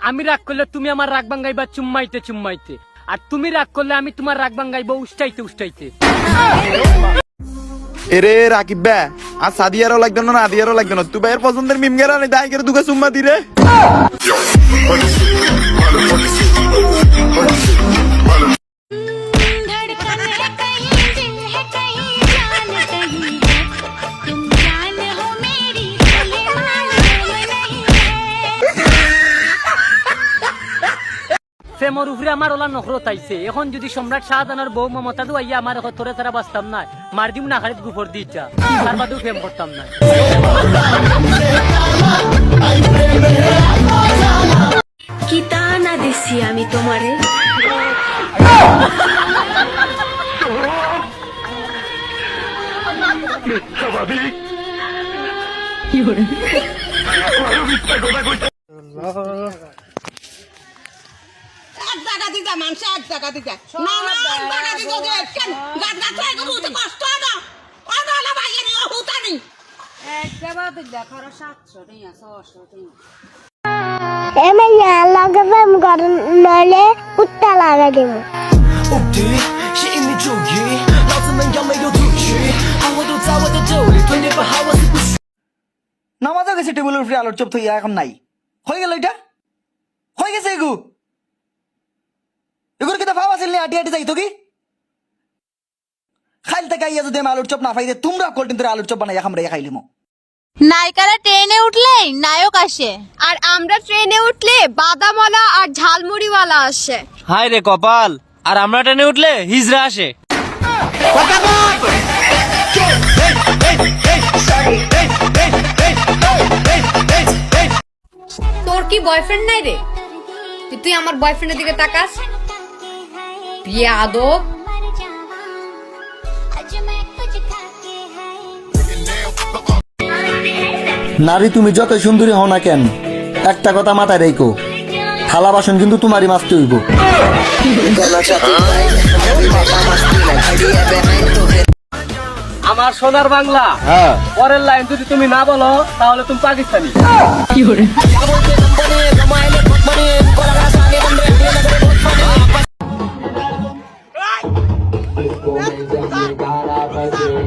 আমি রাগ করলে তুমি আমার রাগ বাঙ্গাইবা চুম্মাইতে চুম্মাইতে আর তুমি রাগ করলে আমি তোমার রাগ বাঙ্গাইবা উষ্টাইতে উষ্টাইতে এরে রাকিব বে আর সাদিয়ারও লাগবে না আদিয়ারও লাগবে না তুই ভাইয়ের পছন্দের মিম গেরা নাই দাই করে দুকে চুম্মা দিরে প্রেমর উপরে আমার ওলা নখরত আইছে এখন যদি সম্রাট শাহজাহানের বউ মমতা দু আইয়া আমার এখন তোরে তারা বাঁচতাম না মার দিম না খালিদ গুফর দিচ্ছা তার বাদেও প্রেম করতাম না কি না দিছি আমি তোমারে এক টাকা দিতে মানুষ এক টাকা দিতে না না এক টাকা দিতে যে কেন? গাছ গাছ তো কষ্ট না। না ভাই এর হুতা নেই। টেবিলের উপরে আলোর চোপ থইয়া এখন নাই। হয়ে গেল এটা? হয়ে গেছে এগু? আটি আটি যাইতো কি? খাইল থেকে আইয়া যদি আমি আলুর চপ না পাইতে তোমরা আলুর চপ বানাইয়া খাইলিমো নায়িকারা ট্রেনে উঠলেই নায়ক আসে আর আমরা ট্রেনে উঠলে বাদামওয়ালা আর ঝালমুড়িওয়ালা আসে। হায় রে কপাল আর আমরা ট্রেনে উঠলে হিজরা আসে। তোর কি বয়ফ্রেন্ড নাই রে? তুই আমার বয়ফ্রেন্ডের দিকে তাকাস? বেয়াদব নারী তুমি যতই সুন্দরী হও না কেন একটা কথা মাথায় রেখো। থালা বাসন কিন্তু তোমারই মাছতে হইব। আমার সোনার বাংলা হ্যাঁ। পরের লাইন যদি তুমি না বলো তাহলে তুমি পাকিস্তানি। কি করে?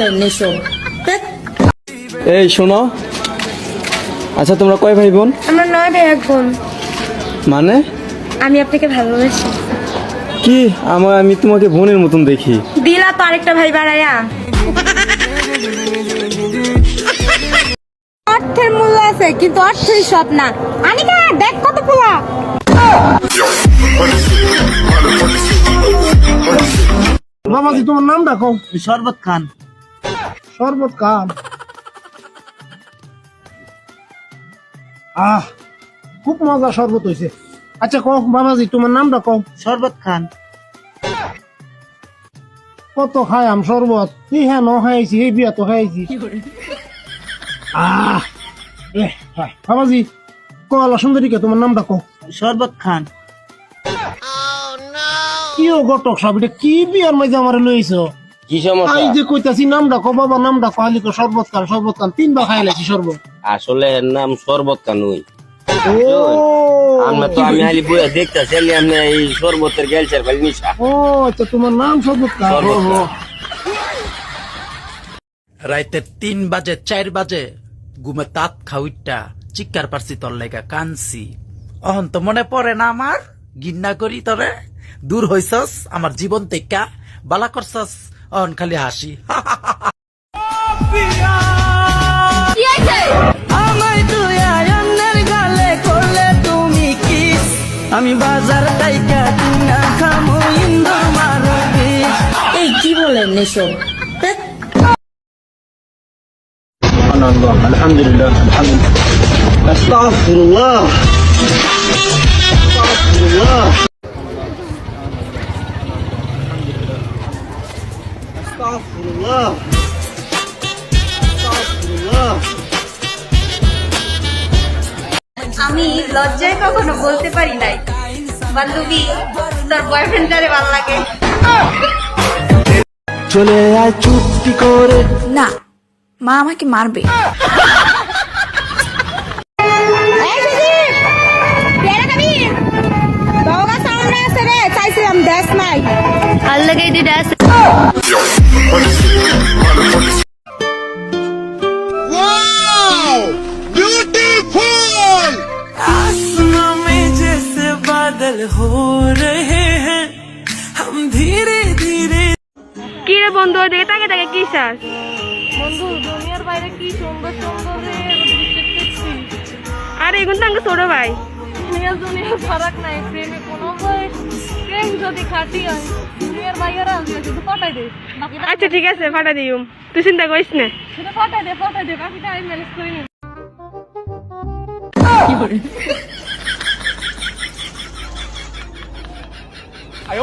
বলেন এসব এই শোনো। আচ্ছা তোমরা কয় ভাই বোন আমার নয় ভাই এক বোন। মানে? আমি আপনাকে ভালোবাসি। কি? আমার আমি তোমাকে বোনের মতন দেখি। দিলা তো আরেকটা ভাই বাড়াইয়া অর্থের মূল্য আছে কিন্তু অর্থই সব না। আনিকা দেখ কত পোলা। বাবাজি তোমার নাম ডাকো শরবত খান। শরবত খান আহ খুব মজা শরবত হয়েছে আচ্ছা কও বাবাজি তোমার নাম ডাকো শরবত খান। কত খাই আম শরবত? কি হ্যাঁ ন খাইছি এই বিয়া তো খাইছি। আহ এ, হ্যাঁ। বাবাজি কলা সুন্দরীকে তোমার নাম ডাকো শরবত খান। কি ও গটক সব এটা কি বিয়ার মাঝে আমার লইছ? কি আই যে কইতাছি নাম ডাকো বাবা নাম ডাকো কো শরবত খান শরবত খান তিনবার খাই লাইছি শরবত। আসলে এর নাম শরবত কানুই ও! আমরা তো আমি খালি বইয়া দেখতেছি আমি আপনি এই শরবতের গেলছের খালি নিশা। ও আচ্ছা তোমার নাম শরবত খান শরবত ও, ও। খান। রাইতে তিন বাজে চার বাজে ঘুমে তাত খাউইটা চিকার পারছি তোর লেগা কানছি। অহন তো মনে পড়ে না আমার? গিন্না করি তরে? দূর হইছস? আমার জীবন থেকে বালা করছস? অহন খালি হাসি। আমি বাজার টাইকা কিনা খামো এই কি বলেন এসব? আলহামদুলিল্লাহ আলহামদুলিল্লাহ। আস্তাগফিরুল্লাহ। আমি লজ্জায় কখনো বলতে পারি নাই। বান্ধবী তোর বয়ফ্রেন্ডটারে ভালো লাগে। চলে আয় চুপটি করে। না মা আমাকে মারবে। আর লাগে এই কিরে বন্ধু ওই দিকে তাকে তাকে কি চাস? বন্ধু দুনিয়ার বাইরে কি সুন্দর সুন্দর আরে এগুন তাঙ্গে ছোট ভাই। দুনিয়ার দুনিয়ার ফারাক নাই প্রেমে কোনো প্রেম যদি খাটি হয় দুনিয়ার বাইরে আসবে শুধু পাঠাই দে। আচ্ছা ঠিক আছে পাঠাই দিই তুই চিন্তা করিস না। শুধু পাঠাই দে পাঠাই দে বাকিটা আমি ম্যানেজ করে নিব। এক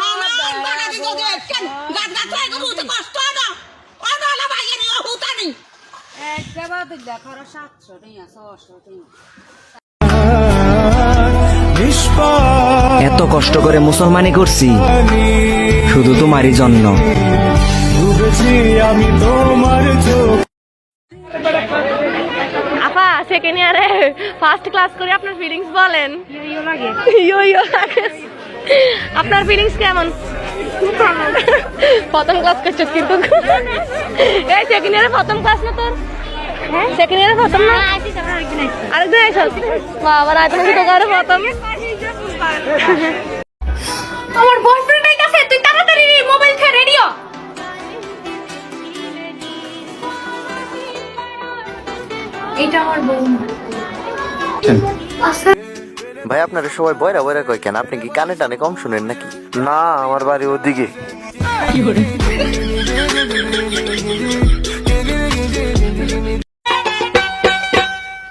না না কেন? গাছ গাছ তো কষ্ট না? ও এত কষ্ট করে মুসলমানি করছি শুধু তোমারই জন্য। আমি তোমার আপা সেকেন্ড ইয়ারে ফার্স্ট ক্লাস করে আপনার ফিলিংস বলেন। ইয়ো লাগে। ইয়ো ইয়ো লাগে। আপনার ফিলিংস কেমন? প্রথম ক্লাস করছ কিন্তু। এই সেকেন্ড ইয়ারে প্রথম ক্লাস না তোর? সেকেন্ড ইয়ারে প্রথম না? আরেকদিন আইসল বাবা রাত কিন্তু করে প্রথম। আমার বয়ফ্রেন্ডের কাছে তুই তাড়াতাড়ি মোবাইল খেয়ে রেডিও এটা আমার বউ ভাই, আপনারা সবাই বয়রা বয়রা কয় কেন? আপনি কি কানে টানে কম শুনেন নাকি? না, আমার বাড়ি ওদিকে।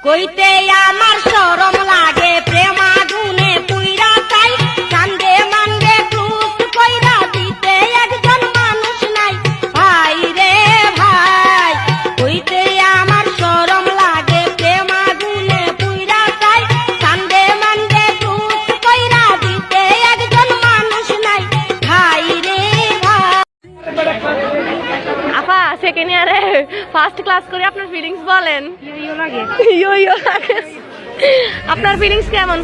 কইতে আমার শরম সেকেন্ড ইয়ারে ফার্স্ট ক্লাস করে আপনার ফিলিংস বলেন। ইয়ো লাগে। ইয়ো ইয়ো লাগে। আপনার ফিলিংস কেমন?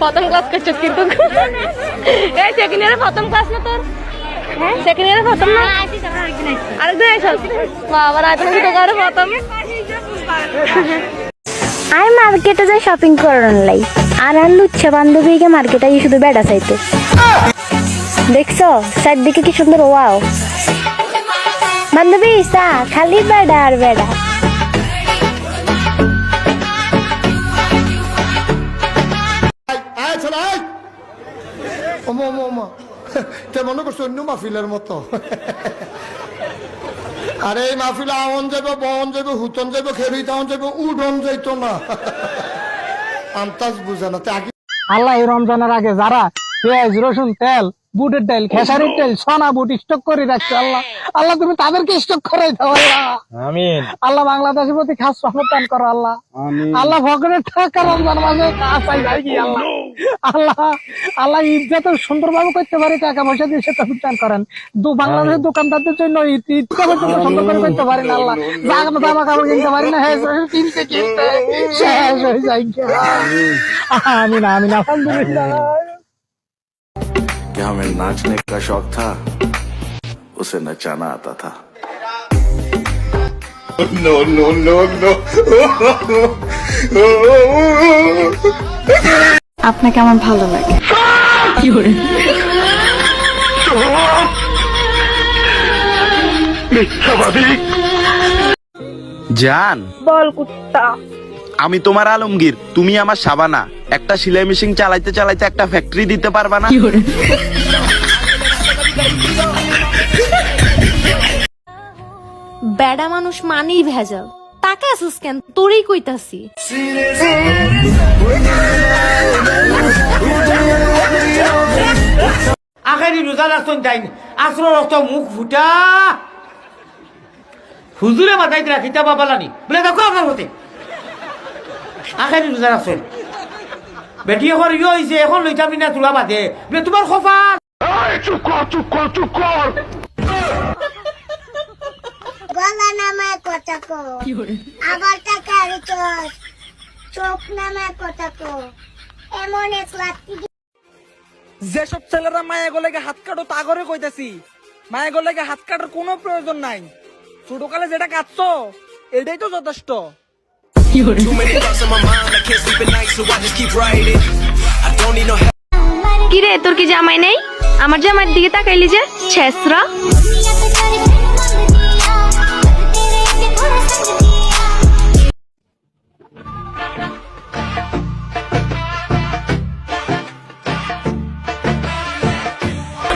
প্রথম ক্লাস করছ কিন্তু। এই সেকেন্ড ইয়ারে প্রথম ক্লাস না তোর? সেকেন্ড ইয়ারে প্রথম না? আরেকদিন বাবা রাত কিন্তু করে প্রথম। মার্কেটে যাই শপিং করার লাই। আর আর লুচ্ছা বান্ধবীকে মার্কেটে গিয়ে শুধু বেড়া চাইতে। দেখছ? চারদিকে কি সুন্দর ওয়াও বান্ধবী খালি বেড়া আর বেড়া। ওমা ওমা ওমা। তে মনে করছ অন্য মাহফিলের মতো। আরে এই মাহফিলে আওন যাবে বন যাবে হুতন যাবে খেরি তাওন যাবে উডন যাইতো না। আন্তাজ বুঝে না তে আগে আল্লাহ রমজানের আগে যারা পেঁয়াজ রসুন তেল বুটের তেল খেসারির তেল সোনা বুট স্টক করে রাখছে আল্লাহ। আল্লাহ তুমি তাদেরকে স্টক করে দাও আল্লাহ। আল্লাহ বাংলাদেশের প্রতি খাস রহমত দান করো আল্লাহ। আল্লাহ ভগবানের টাকা রমজান মাঝে কাছাই যাই কি আল্লাহ। আল্লাহ আল্লাহ ঈদ যাতে সুন্দর ভাবে করতে পারে টাকা পয়সা দিয়ে সেটা দান করেন। দু বাংলাদেশের দোকানদারদের জন্য পর্যন্ত সুন্দর করে করতে পারি না আল্লাহ। জামা জামা কাপড় কিনতে পারি না হ্যাঁ কিনতে কিনতে শেষ হয়ে যায়। আমিন আমিন আলহামদুলিল্লাহ। कि हमें नाचने का शौक था उसे नचाना आता था আপনাকে আমার ভালো লাগে জান বল কুত্তা আমি তোমার আলমগীর তুমি আমার সাবানা একটা সেলাই মেশিন চালাইতে চালাইতে একটা ফ্যাক্টরি দিতে পারবা না? বেডা মানুষ মানেই ভেজাল। তাকে আসিস কেন? তোরই কইতাছি। আখেরি রোজা রাখছেন তাই আসর রক্ত মুখ ফুটা। হুজুরে মাথায় দিলা খিতা বাবালানি বলে দেখো আপনার হতে আখেরি রোজা রাখছেন। বেটি এখন ইয়ে হয়েছে এখন লইতাবি না তোলা বাদে। বলে তোমার খফা গলা নামায় কথা কো আবার টাকা চোখ নামায় কথা কো এমন এক লাত্তি যেসব ছেলেরা মায়া গলেগে হাত কাটো তা করে কইতাছি। মায়া গলেগে হাত কাটার কোনো প্রয়োজন নাই। ছোটকালে যেটা কাটছো এটাই তো যথেষ্ট। কিরে তোর কি জামাই নেই? আমার জামাইয়ের দিকে তাকাইলি যে ছেসরা